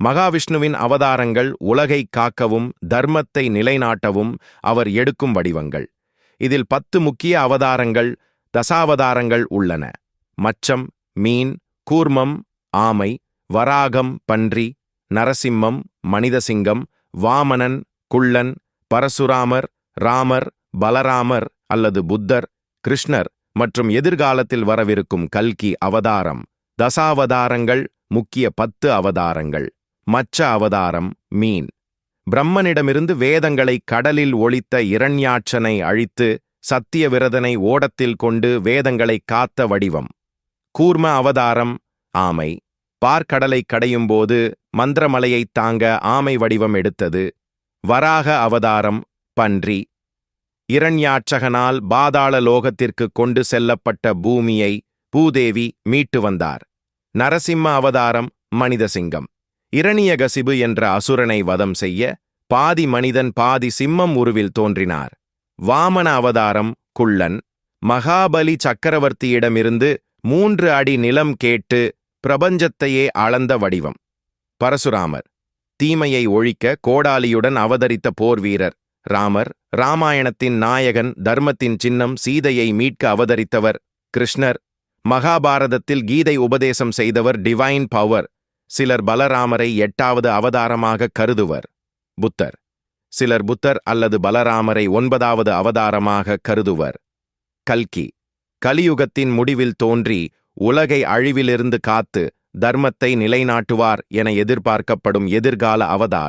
மகாவிஷ்ணுவின் அவதாரங்கள் உலகை காக்கவும் தர்மத்தை நிலைநாட்டவும் அவர் எடுக்கும் வடிவங்கள். இதில் பத்து முக்கிய அவதாரங்கள் தசாவதாரங்கள் உள்ளன. மச்சம் மீன் கூர்மம் ஆமை வராகம் பன்றி நரசிம்மம் மனிதசிங்கம் வாமனன் குள்ளன் பரசுராமர் ராமர் பலராமர் அல்லது புத்தர் கிருஷ்ணர் மற்றும் எதிர்காலத்தில் வரவிருக்கும் கல்கி அவதாரம். தசாவதாரங்கள் முக்கிய பத்து அவதாரங்கள். மச்ச அவதாரம் மீன். பிரம்மனிடமிருந்து வேதங்களை கடலில் ஒளித்த இரண்யாட்சனை அழித்து சத்திய விரதனை ஓடத்தில் கொண்டு வேதங்களை காத்த வடிவம். கூர்ம அவதாரம் ஆமை. பார்க்கடலை கடையும்போது மந்திரமலையைத் தாங்க ஆமை வடிவம் எடுத்தது. வராக அவதாரம் பன்றி. இரண்யாட்சகனால் பாதாள லோகத்திற்கு கொண்டு செல்லப்பட்ட பூமியை பூதேவி மீட்டு வந்தார். நரசிம்ம அவதாரம் மனிதசிங்கம். இரணியகசிபு என்ற அசுரனை வதம் செய்ய பாதி மனிதன் பாதி சிம்மம் உருவில் தோன்றினார். வாமன அவதாரம் குள்ளன். மகாபலி சக்கரவர்த்தியிடமிருந்து மூன்று அடி நிலம் கேட்டு பிரபஞ்சத்தையே அளந்த வடிவம். பரசுராமர். தீமையை ஒழிக்க கோடாலியுடன் அவதரித்த போர் வீரர். ராமர். ராமாயணத்தின் நாயகன் தர்மத்தின் சின்னம் சீதையை மீட்க அவதரித்தவர் கிருஷ்ணர். மகாபாரதத்தில் கீதை உபதேசம் செய்தவர் டிவைன் பவர் சிலர் பலராமரை எட்டாவது அவதாரமாக கருதுவர். புத்தர். சிலர் புத்தர் அல்லது பலராமரை ஒன்பதாவது அவதாரமாக கருதுவர். கல்கி. கலியுகத்தின் முடிவில் தோன்றி உலகை அழிவிலிருந்து காத்து தர்மத்தை நிலைநாட்டுவார் என எதிர்பார்க்கப்படும் எதிர்கால அவதாரம்.